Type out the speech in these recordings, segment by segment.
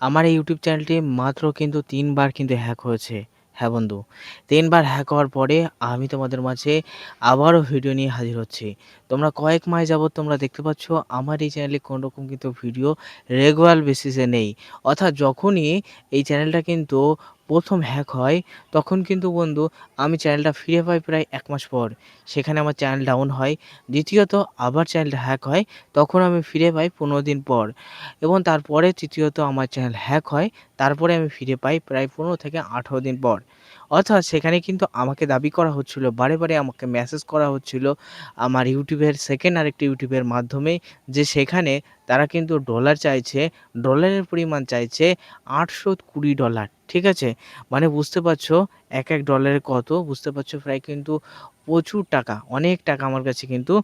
আমার এই ইউটিউব চ্যানেলটি মাত্র কিন্তু তিনবার কিন্তু হ্যাক হয়েছে। হ্যাঁ বন্ধু, তিনবার হ্যাক হওয়ার পরে আমি তোমাদের মাঝে আবারও ভিডিও নিয়ে হাজির হচ্ছি। তোমরা কয়েক মাস যাবৎ তোমরা দেখতে পাচ্ছ আমার এই চ্যানেলে কোনোরকম কিন্তু ভিডিও রেগুলার বেসিসে নেই। অর্থাৎ যখনই এই চ্যানেলটা কিন্তু ১ম হ্যাক হয়, তখন কিন্তু বন্ধু আমি চ্যানেলটা ফিরে পাই প্রায় এক মাস পর। সেখানে আমার চ্যানেল ডাউন হয়। দ্বিতীয়ত আবার চ্যানেলটা হ্যাক হয়, তখন আমি ফিরে পাই ১৫ দিন পর এবং তারপরে তৃতীয়ত আমার চ্যানেল হ্যাক হয়। তারপরে আমি ফিরে পাই প্রায় ১৫ থেকে ১৮ দিন পর। অর্থাৎ সেখানে কিন্তু আমাকে দাবি করা হচ্ছিল, বারে, বারে আমাকে মেসেজ করা হচ্ছিল আমার ইউটিউবের সেকেন্ড আরেকটি ইউটিউবের মাধ্যমে যে সেখানে তারা কিন্তু ডলার চাইছে, ডলারের পরিমাণ চাইছে $৮২০ ঠিক আছে? মানে বুঝতে পারছ এক, এক ডলারের কত বুঝতে পারছ প্রায় কিন্তু প্রচুর টাকা, অনেক টাকা আমার কাছে কিন্তু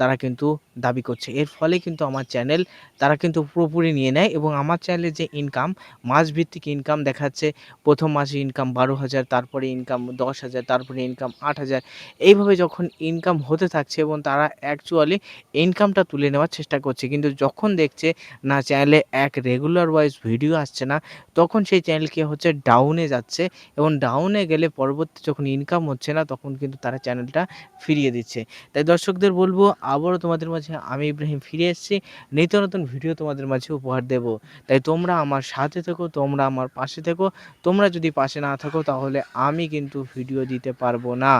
তারা কিন্তু দাবি করছে। এর ফলে কিন্তু আমার চ্যানেল তারা কিন্তু পুরোপুরি নিয়ে নেয় এবং আমার চ্যানেলের যে ইনকাম মাসভিত্তিক ইনকাম দেখাচ্ছে প্রথম মাসে ইনকাম ১২,০০০ তারপরে ইনকাম ১০,০০০ তারপরে ইনকাম ৮,০০০ এইভাবে যখন ইনকাম হতে থাকছে এবং তারা অ্যাকচুয়ালি ইনকামটা তুলে নেওয়ার চেষ্টা করছে। কিন্তু যখন দেখছে না চ্যানেলে এক রেগুলার ওয়াইজ ভিডিও আসছে না, তখন সেই চ্যানেল কি হচ্ছে ডাউনে যাচ্ছে এবং ডাউনে গেলে পরবর্তী যখন ইনকাম হচ্ছে না তখন কিন্তু তারা চ্যানেলটা ফিরিয়ে দিচ্ছে। তাই দর্শকদের বলব আবারও তোমাদের মাঝে আমি ইব্রাহিম ফিরে এসেছি। নিত্য নতুন ভিডিও তোমাদের মাঝে উপহার দেব। তাই তোমরা আমার সাথে থেকো, তোমরা আমার পাশে থেকো। তোমরা যদি পাশে না থাকো তাহলে আমি কিন্তু ভিডিও দিতে পারব না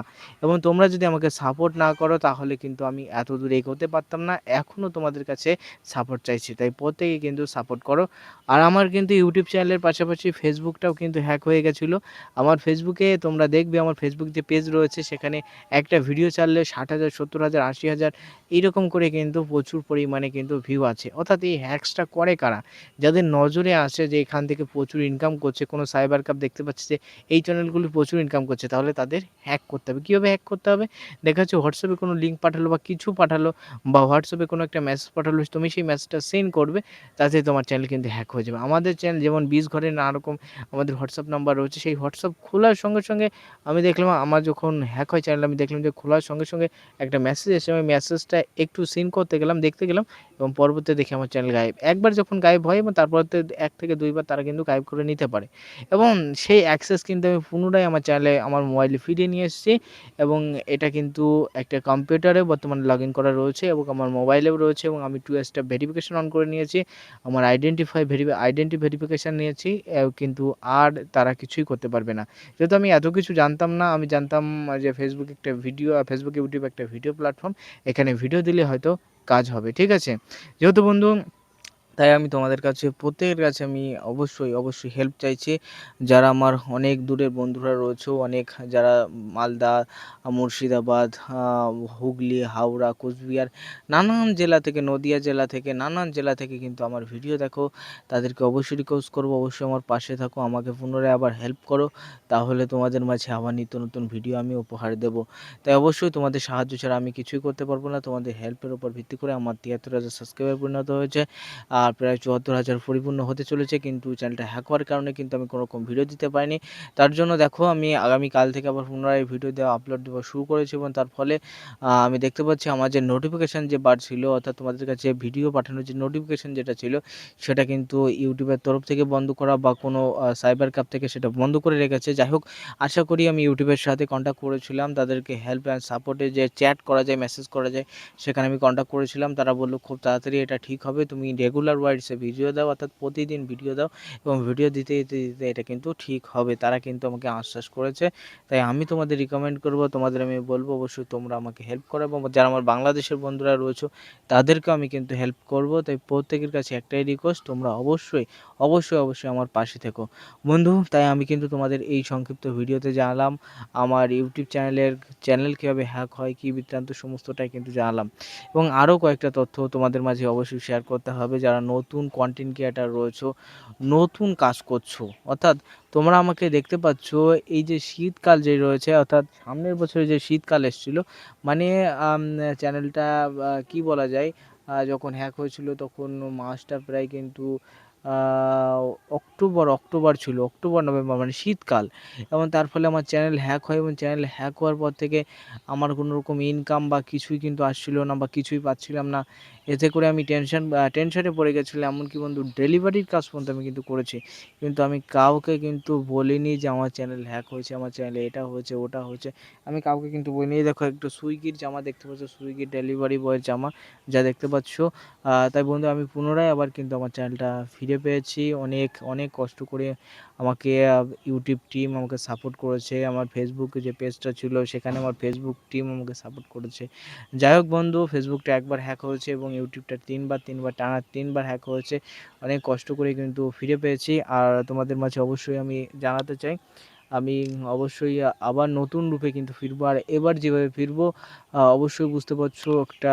এবং তোমরা যদি আমাকে সাপোর্ট না করো তাহলে কিন্তু আমি এত দূর এগোতে পারতাম না। এখনও তোমাদের কাছে সাপোর্ট চাইছি। তাই প্রত্যেকেই কিন্তু সাপোর্ট করো। আর আমার কিন্তু ইউটিউব চ্যানেলের পাশাপাশি ফেসবুকটাও কিন্তু হ্যাক হয়ে গেছিল। আমার ফেসবুকে তোমরা দেখবে আমার ফেসবুক যে পেজ রয়েছে সেখানে একটা ভিডিও ছাড়লে ৬০,০০০, ৭০,০০০, ৮০,০০০ এইরকম করে কিন্তু প্রচুর পরিমাণে কিন্তু ভিউ আছে। অর্থাৎ এই হ্যাকসটা করে কারা? যাদের নজরে আসে যে এখান থেকে প্রচুর ইনকাম করছে, কোনো সাইবার ক্যাফ দেখতে পাচ্ছে যে এই চ্যানেলগুলি প্রচুর ইনকাম করছে তাহলে তাদের হ্যাক করতে হবে। কীভাবে হ্যাক করতে হবে? দেখা যাচ্ছে হোয়াটসঅ্যাপে কোনো লিঙ্ক পাঠালো বা কিছু পাঠালো বা হোয়াটসঅ্যাপে কোনো একটা মেসেজ পাঠালো তুমি সেই মেসেজটা সেন্ড করবে তাতে তোমার চ্যানেল কিন্তু হ্যাক হয়ে যাবে। আমাদের চ্যানেল যেমন ২০ ঘরে নানা রকম আমাদের হোয়াটসঅ্যাপ নাম্বার রয়েছে সেই হোয়াটসঅ্যাপ খোলার সঙ্গে, সঙ্গে আমি দেখলাম আমার যখন হ্যাক হয় চ্যানেল আমি দেখলাম যে খোলার সঙ্গে, সঙ্গে একটা মেসেজ এসে আমি মেসেজটা একটু সিন করতে গেলাম, দেখতে গেলাম এবং পরবর্তীতে দেখি আমার চ্যানেল গায়েব। একবার যখন গায়েব হয় এবং তারপরতে এক থেকে দুইবার তারা কিন্তু গায়েব করে নিতে পারে এবং সেই অ্যাক্সেস কিন্তু আমি পুনরায় আমার চ্যানেলে আমার মোবাইলে ফিরিয়ে নিয়ে এসেছি এবং এটা কিন্তু একটা কম্পিউটারে বর্তমানে লগ ইন করা রয়েছে এবং আমার মোবাইলেও রয়েছে এবং আমি টু স্টেপ ভেরিফিকেশন অন করে নিয়েছি। আমার আইডেন্টিফাই ভেরি আইডেন্টি ভেরিফিকেশান নিয়েছি কিন্তু আর তারা কিছুই করতে পারবে না। যেহেতু আমি এত কিছু জানতাম না, আমি জানতাম যে ফেসবুক একটা ভিডিও ফেসবুক, ইউটিউব একটা ভিডিও প্ল্যাটফর্ম। এখানে ভিডিও দিলে হয়তো কাজ হবে। ঠিক আছে? যেহেতু বন্ধু তাই আমি তোমাদের কাছে প্রত্যেকের কাছে আমি অবশ্যই, অবশ্যই হেল্প চাইছি। যারা আমার অনেক দূরের বন্ধুরা রয়েছে, অনেক যারা মালদা, মুর্শিদাবাদ, হুগলি, হাওড়া, কোচবিহার নানান জেলা থেকে নদীয়া জেলা থেকে নানান জেলা থেকে কিন্তু আমার ভিডিও দেখো। তাদেরকে অবশ্যই রিকোয়েস্ট করব অবশ্যই আমার পাশে থাকো। আমাকে পুনরায় আবার হেল্প করো। তাহলে তোমাদের মাঝে আবার নিত্য নতুন ভিডিও আমি উপহার দেব। তাই অবশ্যই তোমাদের সাহায্য ছাড়া আমি কিছুই করতে পারব না। তোমাদের হেল্পের উপর ভিত্তি করে আমার ৭৩,০০০ সাবস্ক্রাইবার পরিণত হয়েছে। প্রায় ৭৪,০০০ পরিপূর্ণ হতে চলেছে কিন্তু চ্যানেলটা হ্যাক হওয়ার কারণে কিন্তু আমি কোনো রকম ভিডিও দিতে পারিনি। তার জন্য দেখো আমি আগামীকাল থেকে আবার পুনরায় ভিডিও দেওয়া আপলোড দেওয়া শুরু করেছি এবং তার ফলে আমি দেখতে পাচ্ছি আমার যে নোটিফিকেশন যে বার ছিল অর্থাৎ তোমাদের কাছে ভিডিও পাঠানোর যে নোটিফিকেশন যেটা ছিল সেটা কিন্তু ইউটিউবের তরফ থেকে বন্ধ করা বা কোনো সাইবার ক্যাপ থেকে সেটা বন্ধ করে রেখেছে। যাই হোক আশা করি আমি ইউটিউবের সাথে কনট্যাক্ট করেছিলাম। তাদেরকে হেল্প অ্যান্ড সাপোর্টে যে চ্যাট করা যায়, মেসেজ করা যায় সেখানে আমি কনট্যাক্ট করেছিলাম। তারা বলল খুব তাড়াতাড়ি এটা ঠিক হবে। তুমি রেগুলার ওয়াইজে ভিডিও দাও অর্থাৎ প্রতিদিন ভিডিও দাও এবং ভিডিও দিতে, দিতে, দিতে এটা কিন্তু ঠিক হবে। তারা কিন্তু আমাকে আশ্বাস করেছে। তাই আমি তোমাদের রিকমেন্ড করব, তোমাদের আমি বলব অবশ্যই তোমরা আমাকে হেল্প করো এবং যারা আমার বাংলাদেশের বন্ধুরা রয়েছে তাদেরকে আমি কিন্তু হেল্প করব। তাই প্রত্যেকের কাছে একটাই রিকোয়েস্ট তোমরা অবশ্যই, অবশ্যই, অবশ্যই আমার পাশে থেকো। বন্ধু তাই আমি কিন্তু তোমাদের এই সংক্ষিপ্ত ভিডিওতে জানালাম আমার ইউটিউব চ্যানেলের চ্যানেল কীভাবে হ্যাক হয়, কী বৃত্তান্ত সমস্তটাই কিন্তু জানালাম এবং আরও কয়েকটা তথ্য তোমাদের মাঝে অবশ্যই শেয়ার করতে হবে যারা নতুন কন্টেন্ট ক্রিয়েটার রয়েছো, নতুন কাজ করছ অর্থাৎ তোমরা আমাকে দেখতে পাচ্ছ এই যে শীতকাল যে রয়েছে অর্থাৎ সামনের বছরে যে শীতকাল এসেছিল মানে চ্যানেলটা কি বলা যায় যখন হ্যাক হয়েছিল তখন মাসটা প্রায় কিন্তু অক্টোবর অক্টোবর ছিল, অক্টোবর, নভেম্বর মানে শীতকাল। এবং তার ফলে আমার চ্যানেল হ্যাক হয় এবং চ্যানেল হ্যাক হওয়ার পর থেকে আমার কোনো রকম ইনকাম বা কিছুই কিন্তু আসছিল না বা কিছুই পাচ্ছিলাম না। এতে করে আমি টেনশন টেনশনে পড়ে গেছিলাম। এমনকি বন্ধু ডেলিভারির কাজ পর্যন্ত আমি কিন্তু করেছি। কিন্তু আমি কাউকে কিন্তু বলিনি যে আমার চ্যানেল হ্যাক হয়েছে, আমার চ্যানেলে এটা হয়েছে, ওটা হয়েছে। আমি কাউকে কিন্তু বলিনি। দেখো, একটু সুইগির জামা দেখতে পাচ্ছ, সুইগির ডেলিভারি বয়ের জামা, যা দেখতে পাচ্ছ। তাই বন্ধু, আমি পুনরায় আবার কিন্তু আমার চ্যানেলটা ফিরে পেয়েছি। অনেক অনেক কষ্ট করে আমাকে ইউটিউব টিম আমাকে সাপোর্ট করেছে। আমার ফেসবুকে যে পেজটা ছিল, সেখানে আমার ফেসবুক টিম আমাকে সাপোর্ট করেছে। যাই হোক বন্ধু ফেসবুকটা একবার হ্যাক হয়েছে এবং ইউটিউবটা তিনবার তিনবার টানা তিনবার হ্যাক হয়েছে। অনেক কষ্ট করে কিন্তু ফিরে পেয়েছি। আর তোমাদের মাঝে অবশ্যই আমি জানাতে চাই আমি অবশ্যই আবার নতুন রূপে কিন্তু ফিরবো। আর এবার যেভাবে ফিরবো অবশ্যই বুঝতে পারছ একটা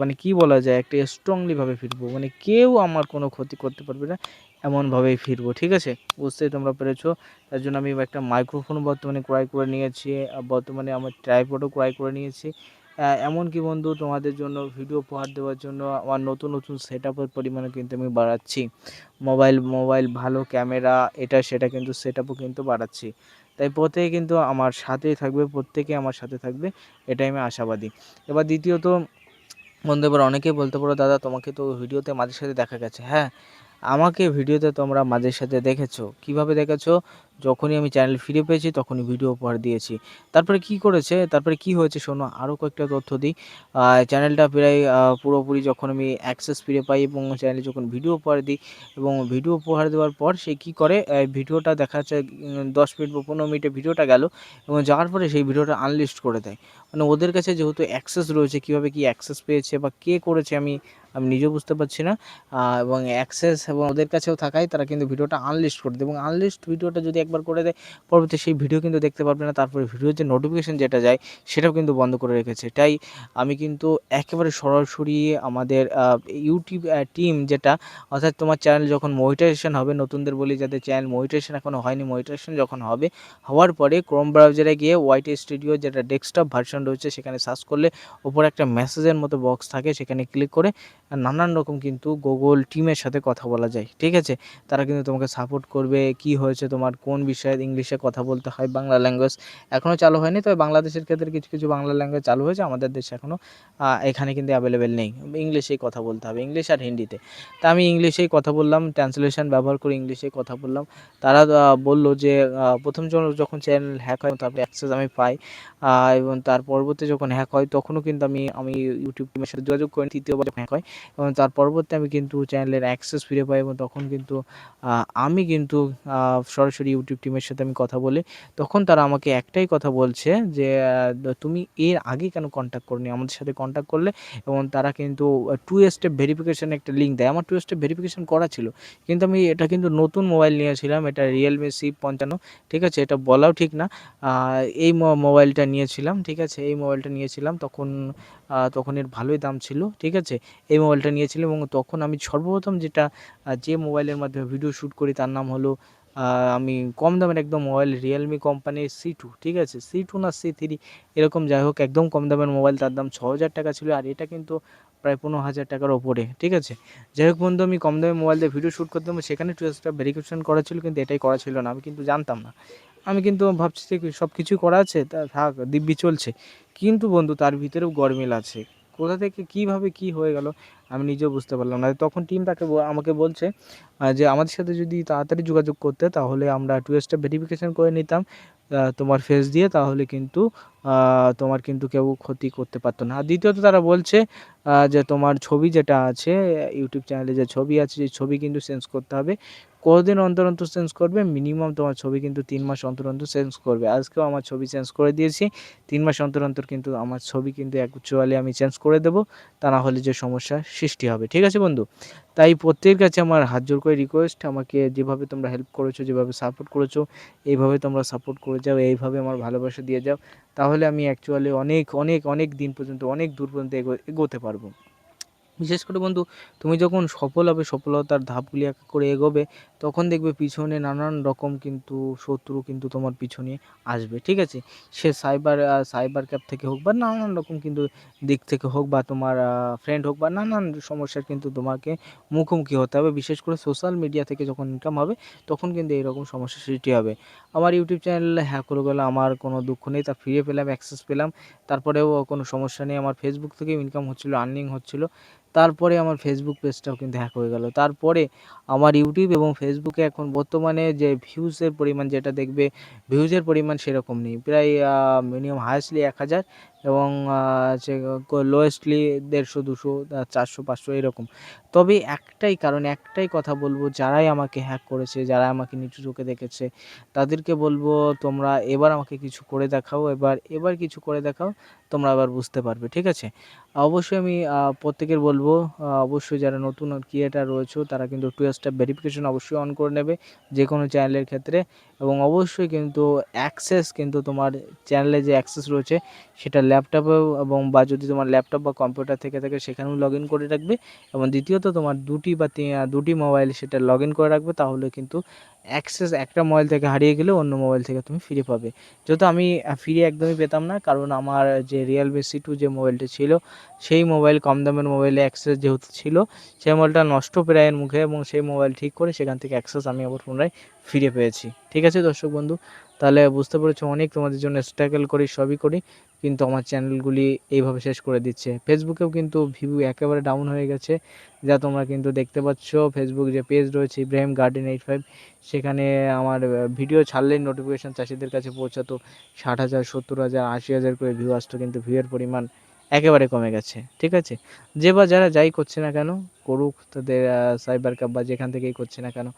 মানে কি বলা যায়, একটা স্ট্রংলিভাবে ফিরবো। মানে কেউ আমার কোনো ক্ষতি করতে পারবে না, এমনভাবেই ফিরবো, ঠিক আছে? বুঝতেই তোমরা পেরেছ। তার জন্য আমি একটা মাইক্রোফোন বর্তমানে ক্রয় করে নিয়েছি বর্তমানে আমার ট্রাইপডও ক্রয় করে নিয়েছি। এমনকি বন্ধু, তোমাদের জন্য ভিডিও উপহার দেওয়ার জন্য আমার নতুন নতুন সেট আপের পরিমাণও কিন্তু আমি বাড়াচ্ছি। মোবাইল মোবাইল ভালো ক্যামেরা এটা, সেটা কিন্তু সেট আপও কিন্তু বাড়াচ্ছি। তাই প্রত্যেকে কিন্তু আমার সাথেই থাকবে, প্রত্যেকে আমার সাথে থাকবে, এটাই আমি আশাবাদী। এবার দ্বিতীয়ত, বন্ধু, এবার অনেকেই বলতে পারো, দাদা, তোমাকে তো ভিডিওতে মাঝে সাথে দেখা গেছে। হ্যাঁ আমাকে ভিডিওতে তোমরা মাঝে সাথে দেখেছ। কীভাবে দেখেছ? যখনই আমি চ্যানেল ফিরে পেয়েছি, তখনই ভিডিও উপহার দিয়েছি। তারপরে কি করেছে? তারপরে কি হয়েছে শোনো আরও কয়েকটা তথ্য দিই। চ্যানেলটা প্রায় পুরোপুরি যখন আমি অ্যাক্সেস ফিরে পাই এবং চ্যানেলে যখন ভিডিও উপহার দিই এবং ভিডিও উপহার দেওয়ার পর সে কী করে? ভিডিওটা দেখা যাচ্ছে দশ মিনিট বা পনেরো মিনিটে ভিডিওটা গেল এবং যাওয়ার পরে সেই ভিডিওটা আনলিস্ট করে দেয়। মানে ওদের কাছে যেহেতু অ্যাক্সেস রয়েছে, কীভাবে কি অ্যাক্সেস পেয়েছে বা কে করেছে আমি আমি নিজেও বুঝতে পারছি না। এবং অ্যাক্সেস এবং ওদের কাছেও থাকায় তারা কিন্তু ভিডিওটা আনলিস্ট করে দেয়। এবং আনলিস্ট ভিডিওটা যদি একবার করে দেয়, পরবর্তী সেই ভিডিও কিন্তু দেখতে পারবে না। তারপরে ভিডিওর যে নোটিফিকেশান যেটা যায়, সেটাও কিন্তু বন্ধ করে রেখেছে। তাই আমি কিন্তু একেবারে সরাসরি আমাদের ইউটিউব টিম যেটা, অর্থাৎ তোমার চ্যানেল যখন মনিটাইজেশন হবে, নতুনদের বলি যাদের চ্যানেল মনিটাইজেশন এখনও হয়নি মনিটাইজেশন যখন হবে, হওয়ার পরে ক্রোম ব্রাউজারে গিয়ে ওয়াইটি স্টুডিও যেটা ডেস্কটপ ভার্সন রয়েছে, সেখানে সার্চ করলে ওপরে একটা মেসেজের মতো বক্স থাকে, সেখানে ক্লিক করে নানান রকম কিন্তু গুগল টিমের সাথে কথা বলা যায়, ঠিক আছে? তারা কিন্তু তোমাকে সাপোর্ট করবে, কি হয়েছে তোমার, কোন বিষয়ে ইংলিশে কথা বলতে হয় বাংলা ল্যাঙ্গুয়েজ এখনও চালু হয়নি, তবে বাংলাদেশের ক্ষেত্রে কিছু কিছু বাংলা ল্যাঙ্গুয়েজ চালু হয়েছে, আমাদের দেশে এখনও এখানে কিন্তু অ্যাভেলেবেল নেই। ইংলিশেই কথা বলতে হবে ইংলিশ আর হিন্দিতে। তা আমি ইংলিশেই কথা বললাম ট্রান্সলেশন ব্যবহার করে ইংলিশেই কথা বললাম। তারা বলল যে প্রথম যখন চ্যানেল হ্যাক হয়, তারপরে অ্যাক্সেস আমি পাই এবং তার পরবর্তী যখন হ্যাক হয়, তখনও কিন্তু আমি আমি ইউটিউব টিমের সাথে যোগাযোগ করি, তৃতীয়বার যখন হ্যাক হয় এবং তার পরবর্তী আমি কিন্তু চ্যানেলের অ্যাক্সেস ফিরে পাই এবং তখন কিন্তু আমি কিন্তু সরাসরি ইউটিউব টিমের সাথে আমি কথা বলি। তখন তারা আমাকে একটাই কথা বলছে যে তুমি এর আগে কেন কন্ট্যাক্ট করনি? আমাদের সাথে কন্ট্যাক্ট করলে এবং তারা কিন্তু টু স্টেপ ভেরিফিকেশান একটা লিঙ্ক দেয়। আমার টু স্টেপ ভেরিফিকেশান করা ছিল। কিন্তু আমি এটা কিন্তু নতুন মোবাইল নিয়েছিলাম। এটা রিয়েলমি সি পঞ্চান্ন, ঠিক আছে? এটা বলাও ঠিক না। এই মোবাইলটা নিয়েছিলাম, ঠিক আছে? এই মোবাইলটা নিয়েছিলাম। তখন তখন এর ভালোই দাম ছিল, ঠিক আছে? এই মোবাইলটা নিয়েছিলাম এবং তখন আমি সর্বপ্রথম যেটা যে মোবাইলের মাধ্যমে ভিডিও শ্যুট করি তার নাম হলো আমি কম দামের একদম মোবাইল রিয়েলমি কোম্পানির সি টু ঠিক আছে? সি টু না সি থ্রি এরকম যাই হোক, একদম কম দামের মোবাইল তার দাম ছ হাজার টাকা ছিল আর এটা কিন্তু প্রায় পনেরো হাজার টাকার ওপরে, ঠিক আছে? যাই হোক বন্ধু, আমি কম দামে মোবাইল দিয়ে ভিডিও শ্যুট করতাম, সেখানে টু এক্সট্রা ভেরিফিকেশন করা ছিল, কিন্তু এটাই করা ছিল না, আমি কিন্তু জানতাম না। আমি কিন্তু ভাবছি যে সব কিছুই করা আছে, তা থাক, দিব্যি চলছে। কিন্তু বন্ধু, তার ভিতরেও গরমিল আছে। কোথা থেকে কীভাবে কী হয়ে গেল, আমি নিজেও বুঝতে পারলাম না। তখন টিম তাকে আমাকে বলছে যে আমাদের সাথে যদি তাড়াতাড়ি যোগাযোগ করতে, তাহলে আমরা টু স্টেপ ভেরিফিকেশান করে নিতাম। তোমার ফেস দিয়ে, তাহলে কিন্তু তোমার কিন্তু কেউ ক্ষতি করতে পারতো না। আর দ্বিতীয়ত তারা বলছে যে তোমার ছবি যেটা আছে ইউটিউব চ্যানেলে যে ছবি আছে, সেই ছবি কিন্তু চেঞ্জ করতে হবে। কতদিন অন্তর অন্তর চেঞ্জ করবে? মিনিমাম তোমার ছবি কিন্তু তিন মাস অন্তর অন্তর চেঞ্জ করবে। আজকেও আমার ছবি চেঞ্জ করে দিয়েছি। তিন মাস অন্তর অন্তর কিন্তু আমার ছবি কিন্তু অ্যাকচুয়ালি আমি চেঞ্জ করে দেবো। তা না হলে যে সমস্যা সৃষ্টি হবে। ঠিক আছে বন্ধু? তাই প্রত্যেকের কাছে আমার হাত জোর করে রিকোয়েস্ট আমাকে যেভাবে তোমরা হেল্প করেছ, যেভাবে সাপোর্ট করেছ, এইভাবে তোমরা সাপোর্ট করে যাও, এইভাবে আমার ভালোবাসা দিয়ে যাও। তাহলে আমি অ্যাকচুয়ালি অনেক অনেক অনেক দিন পর্যন্ত, অনেক দূর পর্যন্ত এগো, এগোতে পারব। বিশেষ করে বন্ধু, তুমি যখন সফল হবে, সফলতার ধাপগুলি এক করে এগোবে তখন দেখবে পিছনে নানান রকম কিন্তু শত্রু কিন্তু তোমার পিছনে আসবে, ঠিক আছে? সে সাইবার সাইবার ক্যাপ থেকে হোক বা নানান রকম কিন্তু দিক থেকে হোক বা তোমার ফ্রেন্ড হোক বা নানান সমস্যার কিন্তু তোমাকে মুখোমুখি হতে হবে। বিশেষ করে সোশ্যাল মিডিয়া থেকে যখন ইনকাম হবে, তখন কিন্তু এইরকম সমস্যার সৃষ্টি হবে। আমার ইউটিউব চ্যানেল হ্যাক করে গেলে, আমার কোনো দুঃখ নেই, তা ফিরে পেলাম অ্যাক্সেস পেলাম। তারপরেও কোনো সমস্যা নেই, আমার ফেসবুক থেকেও ইনকাম হচ্ছিল আর্নিং হচ্ছিল। তারপরে আমার ফেসবুক পেজটাও কিন্তু হ্যাক হয়ে গেল। তারপরে আমার ইউটিউব এবং ফেসবুকে এখন বর্তমানে যে ভিউজের পরিমাণ যেটা দেখবে ভিউজের পরিমাণ সেরকম নেই। প্রায় মিনিমাম হায়েস্টলি এক হাজার। এবং হচ্ছে লোয়েস্টলি দেড়শো দুশো চারশো, পাঁচশো এরকম। তবে একটাই কারণ, একটাই কথা বলব, যারাই আমাকে হ্যাক করেছে, যারা আমাকে নিচু চোখে দেখেছে, তাদেরকে বলব, তোমরা এবার আমাকে কিছু করে দেখাও, এবার এবার কিছু করে দেখাও, তোমরা আবার বুঝতে পারবে। ঠিক আছে? অবশ্যই আমি প্রত্যেকের বলব অবশ্যই যারা নতুন ক্রিয়েটার রয়েছে, তারা কিন্তু টু স্টেপ ভেরিফিকেশন অবশ্যই অন করে নেবে যে কোনো চ্যানেলের ক্ষেত্রে। এবং অবশ্যই কিন্তু অ্যাক্সেস কিন্তু তোমার চ্যানেলে যে অ্যাক্সেস রয়েছে, সেটা ল্যাপটপেও এবং বা যদি তোমার ল্যাপটপ বা কম্পিউটার থেকে থাকে সেখানেও লগ ইন করে রাখবে এবং দ্বিতীয়ত তোমার দুটি বা দুটি মোবাইল সেটা লগ ইন করে রাখবে তাহলে কিন্তু অ্যাক্সেস একটা মোবাইল থেকে হারিয়ে গেলে অন্য মোবাইল থেকে তুমি ফিরে পাবে। যেহেতু আমি ফিরে একদমই পেতাম না কারণ আমার যে রিয়েলমি সি টু যে মোবাইলটা ছিল সেই মোবাইল কম দামের মোবাইলে অ্যাক্সেস যেহেতু ছিল সেই মোবাইলটা নষ্ট প্রায়ের মুখে এবং সেই মোবাইল ঠিক করে সেখান থেকে অ্যাক্সেস আমি আবার পুনরায় ফিরে পেয়েছি। ঠিক আছে দর্শক বন্ধু তাহলে বুঝতে পেরেছ অনেক তোমাদের জন্য স্ট্রাগল করি, সবই করি, কিন্তু আমার চ্যানেলগুলি এইভাবে শেষ করে দিচ্ছে। ফেসবুকেও কিন্তু ভিউ একেবারে ডাউন হয়ে গেছে। যা তোমরা কিন্তু দেখতে পাচ্ছ ফেসবুক যে পেজ রয়েছে ইব্রাহিম গার্ডেন এইট ফাইভ সেখানে আমার ভিডিও ছাড়লেই নোটিফিকেশান চাষিদের কাছে পৌঁছাতো ষাট হাজার, সত্তর হাজার, আশি হাজার করে ভিউ আসতো, কিন্তু ভিউয়ের পরিমাণ একেবারে কমে গেছে, ঠিক আছে? যে বা যারা যাই করছে না কেন, করুক তাদের সাইবার ক্যাব বা যেখান থেকেই করছে না কেন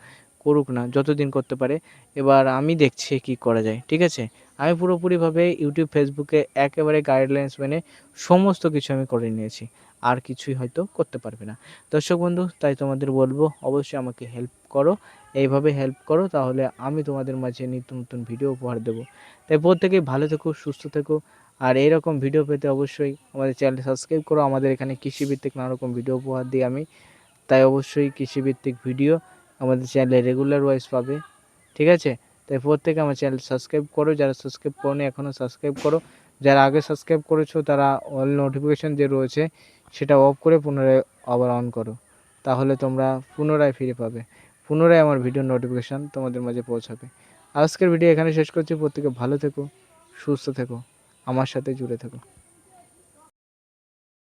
করুক না, যতদিন করতে পারে। এবার আমি দেখছি কি করা যায়, ঠিক আছে? আমি পুরোপুরিভাবে ইউটিউব ফেসবুকে একেবারে গাইডলাইন্স মেনে সমস্ত কিছু আমি করে নিয়েছি। আর কিছুই হয়তো করতে পারবে না। দর্শক বন্ধু, তাই তোমাদের বলব, অবশ্যই আমাকে হেল্প করো। এইভাবে হেল্প করো, তাহলে আমি তোমাদের মাঝে নিত্য নতুন ভিডিও উপহার দেবো। তাই প্রত্যেকেই ভালো থেকো, সুস্থ থেকো। আর এইরকম ভিডিও পেতে অবশ্যই আমাদের চ্যানেলটি সাবস্ক্রাইব করো। আমাদের এখানে কৃষিভিত্তিক নানা রকম ভিডিও উপহার দিই আমি। তাই অবশ্যই কৃষিভিত্তিক ভিডিও আমাদের চ্যানেলে রেগুলার ওয়াইজ পাবে, ঠিক আছে? তাই প্রত্যেকে আমার চ্যানেল সাবস্ক্রাইব করো, যারা সাবস্ক্রাইব করো এখনও সাবস্ক্রাইব করো। যারা আগে সাবস্ক্রাইব করেছ, তারা অল নোটিফিকেশান যে রয়েছে, সেটা অফ করে পুনরায় আবার অন করো। তাহলে তোমরা পুনরায় ফিরে পাবে। পুনরায় আমার ভিডিও নোটিফিকেশান তোমাদের মাঝে পৌঁছাবে। আজকের ভিডিও এখানে শেষ করছি। প্রত্যেকে ভালো থেকো, সুস্থ থেকো, আমার সাথে জুড়ে থেকো।